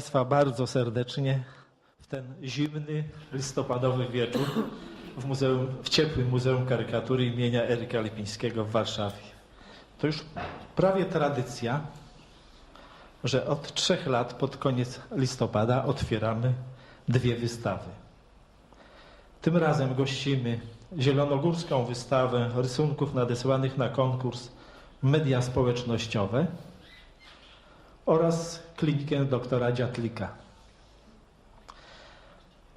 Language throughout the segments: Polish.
Państwa bardzo serdecznie w ten zimny, listopadowy wieczór w, muzeum, w ciepłym Muzeum Karykatury imienia Eryka Lipińskiego w Warszawie. To już prawie tradycja, że od trzech lat pod koniec listopada otwieramy dwie wystawy. Tym razem gościmy zielonogórską wystawę rysunków nadesłanych na konkurs Media Społecznościowe oraz klinikę doktora Dziatlika.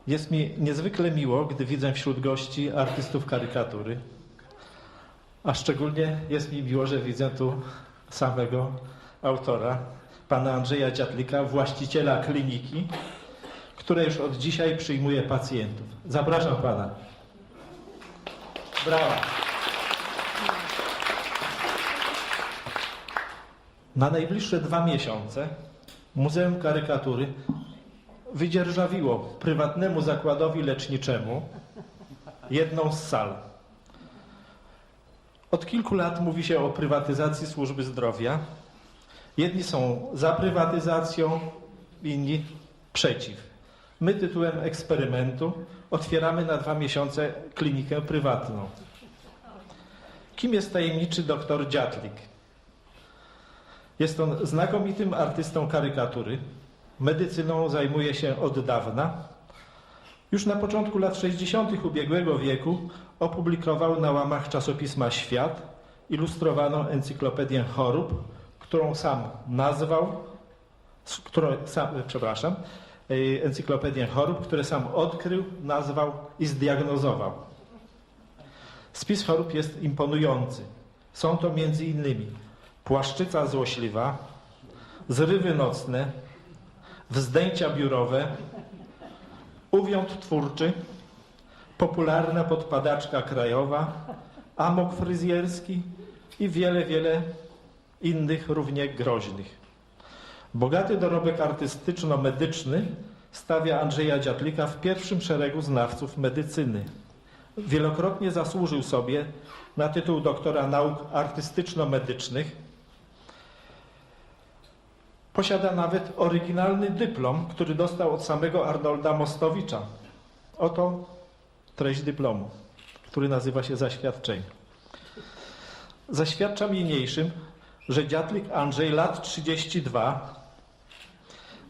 Jest mi niezwykle miło, gdy widzę wśród gości artystów karykatury, a szczególnie jest mi miło, że widzę tu samego autora, pana Andrzeja Dziatlika, właściciela kliniki, która już od dzisiaj przyjmuje pacjentów. Zapraszam pana. Brawa. Na najbliższe dwa miesiące Muzeum Karykatury wydzierżawiło prywatnemu zakładowi leczniczemu jedną z sal. Od kilku lat mówi się o prywatyzacji służby zdrowia. Jedni są za prywatyzacją, inni przeciw. My tytułem eksperymentu otwieramy na dwa miesiące klinikę prywatną. Kim jest tajemniczy doktor Dziatlik? Jest on znakomitym artystą karykatury. Medycyną zajmuje się od dawna. Już na początku lat 60. ubiegłego wieku opublikował na łamach czasopisma Świat ilustrowaną encyklopedię chorób, którą sam nazwał, którą sam, przepraszam, e, encyklopedię chorób, które sam odkrył, nazwał i zdiagnozował. Spis chorób jest imponujący. Są to między innymi płaszczyca złośliwa, zrywy nocne, wzdęcia biurowe, uwiąd twórczy, popularna podpadaczka krajowa, amok fryzjerski i wiele, wiele innych równie groźnych. Bogaty dorobek artystyczno-medyczny stawia Andrzeja Dziatlika w pierwszym szeregu znawców medycyny. Wielokrotnie zasłużył sobie na tytuł doktora nauk artystyczno-medycznych. Posiada nawet oryginalny dyplom, który dostał od samego Arnolda Mostowicza. Oto treść dyplomu, który nazywa się zaświadczenie. Zaświadczam niniejszym, że dziadlik Andrzej, lat 32,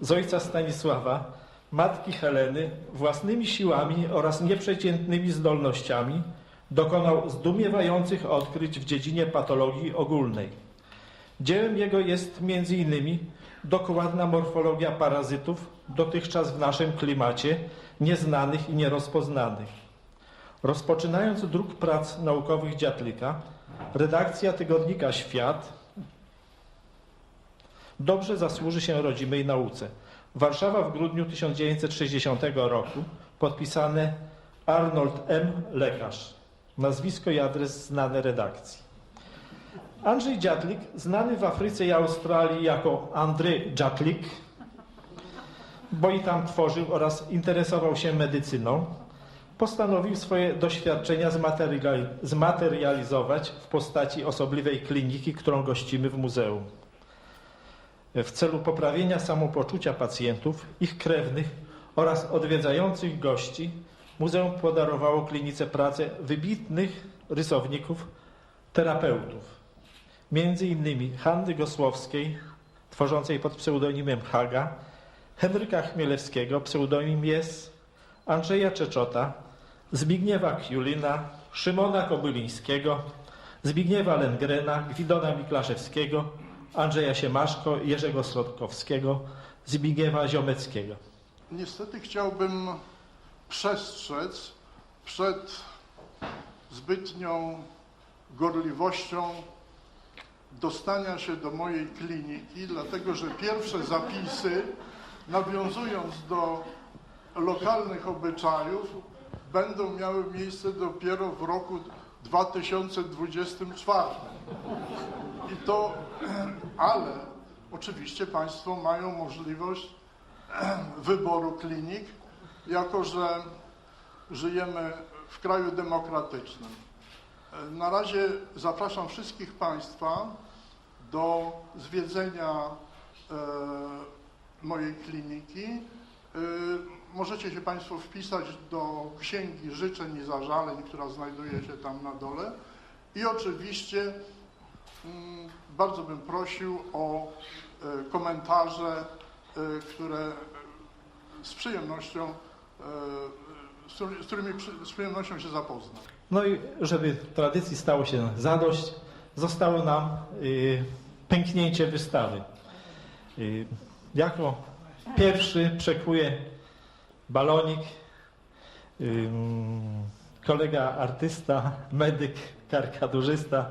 z ojca Stanisława, matki Heleny, własnymi siłami oraz nieprzeciętnymi zdolnościami dokonał zdumiewających odkryć w dziedzinie patologii ogólnej. Dziełem jego jest między innymi dokładna morfologia parazytów dotychczas w naszym klimacie nieznanych i nierozpoznanych. Rozpoczynając druk prac naukowych Dziatlika, redakcja tygodnika Świat dobrze zasłuży się rodzimej nauce. Warszawa w grudniu 1960 roku podpisane Arnold M. Lekarz. Nazwisko i adres znane redakcji. Andrzej Dziatlik, znany w Afryce i Australii jako Andrzej Dziatlik, bo i tam tworzył oraz interesował się medycyną, postanowił swoje doświadczenia zmateriali- zmaterializować w postaci osobliwej kliniki, którą gościmy w muzeum. W celu poprawienia samopoczucia pacjentów, ich krewnych oraz odwiedzających gości, muzeum podarowało klinice pracę wybitnych rysowników, terapeutów. Między innymi Hanny Gosłowskiej, tworzącej pod pseudonimem Haga, Henryka Chmielewskiego, pseudonim jest Andrzeja Czeczota, Zbigniewa Kiulina, Szymona Kobylińskiego, Zbigniewa Lengrena, Gwidona Miklaszewskiego, Andrzeja Siemaszko, Jerzego Srodkowskiego, Zbigniewa Ziomeckiego. Niestety chciałbym przestrzec przed zbytnią gorliwością dostania się do mojej kliniki, dlatego że pierwsze zapisy, nawiązując do lokalnych obyczajów, będą miały miejsce dopiero w roku 2024. I to, ale oczywiście Państwo mają możliwość wyboru klinik, jako że żyjemy w kraju demokratycznym. Na razie zapraszam wszystkich Państwa do zwiedzenia e, mojej kliniki. E, możecie się Państwo wpisać do Księgi Życzeń i Zażaleń, która znajduje się tam na dole. I oczywiście mm, bardzo bym prosił o e, komentarze, które z przyjemnością, z którymi- z przyjemnością się zapoznam. No i żeby tradycji stało się zadość, zostało nam y, pęknięcie wystawy. Y, jako pierwszy przekuje balonik ym, kolega artysta, medyk, karykaturzysta,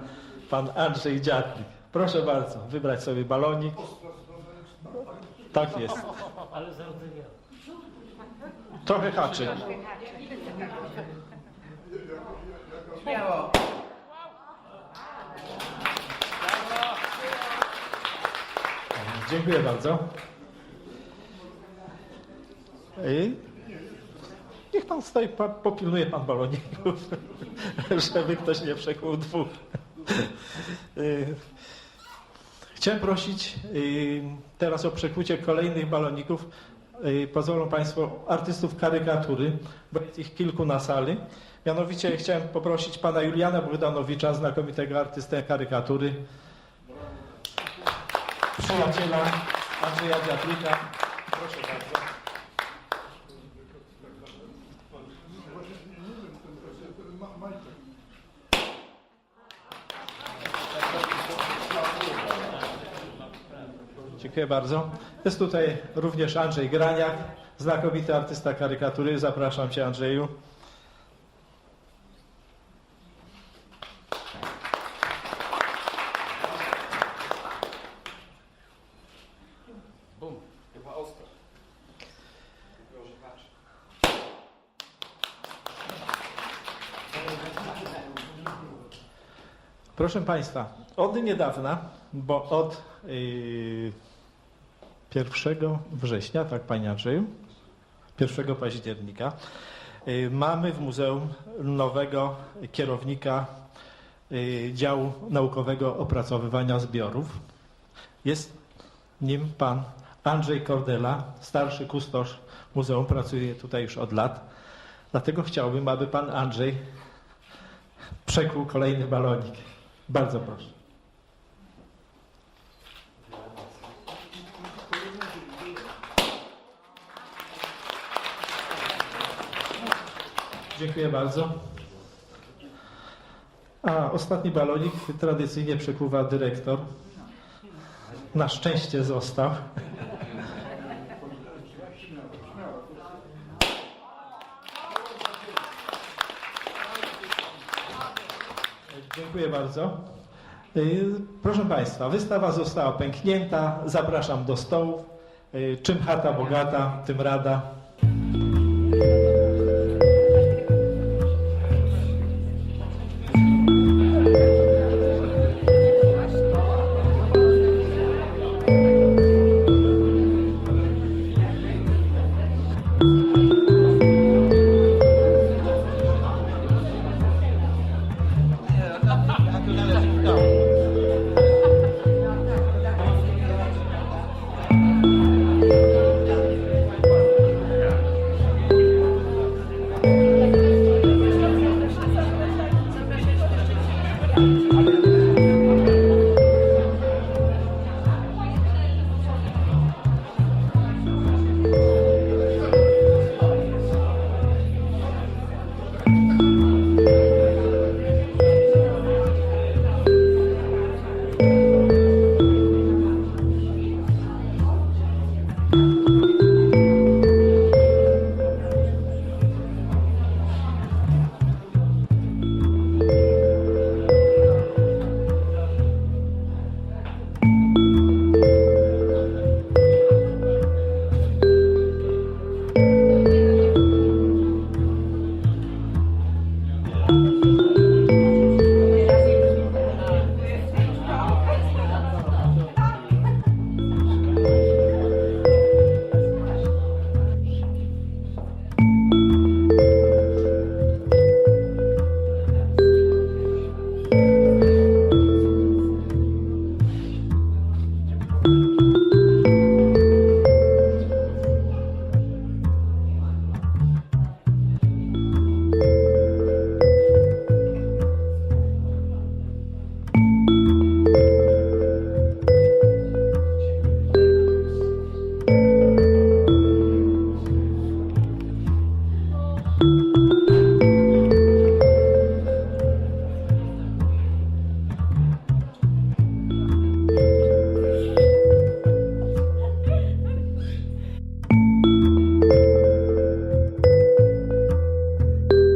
pan Andrzej Dziadlik. Proszę bardzo, wybrać sobie balonik. Tak jest. Ale zrozumiałem. Trochę haczy. Śmiało. Dziękuję bardzo. I niech pan stoi, pa, popilnuje pan baloników, żeby ktoś nie przekuł dwóch. Y, Chciałem prosić y, teraz o przekucie kolejnych baloników. Y, Pozwolą Państwo artystów karykatury, bo jest ich kilku na sali. Mianowicie chciałem poprosić pana Juliana Bogdanowicza, znakomitego artystę karykatury, przyjaciela Andrzeja Dziatlika. Proszę. Dziękuję bardzo. Jest tutaj również Andrzej Graniak, znakomity artysta karykatury. Zapraszam Cię Andrzeju. Proszę Państwa, od niedawna, bo od yy, 1 września, tak Panie Andrzeju, 1 października, yy, mamy w muzeum nowego kierownika yy, działu naukowego opracowywania zbiorów. Jest nim pan Andrzej Kordela, starszy kustosz muzeum, pracuje tutaj już od lat. Dlatego chciałbym, aby pan Andrzej przekuł kolejny balonik. Bardzo proszę. Dziękuję bardzo. A ostatni balonik tradycyjnie przekuwa dyrektor. Na szczęście został. Dziękuję bardzo. Y, Proszę Państwa, wystawa została pęknięta. Zapraszam do stołu. Y, Czym chata bogata, tym rada.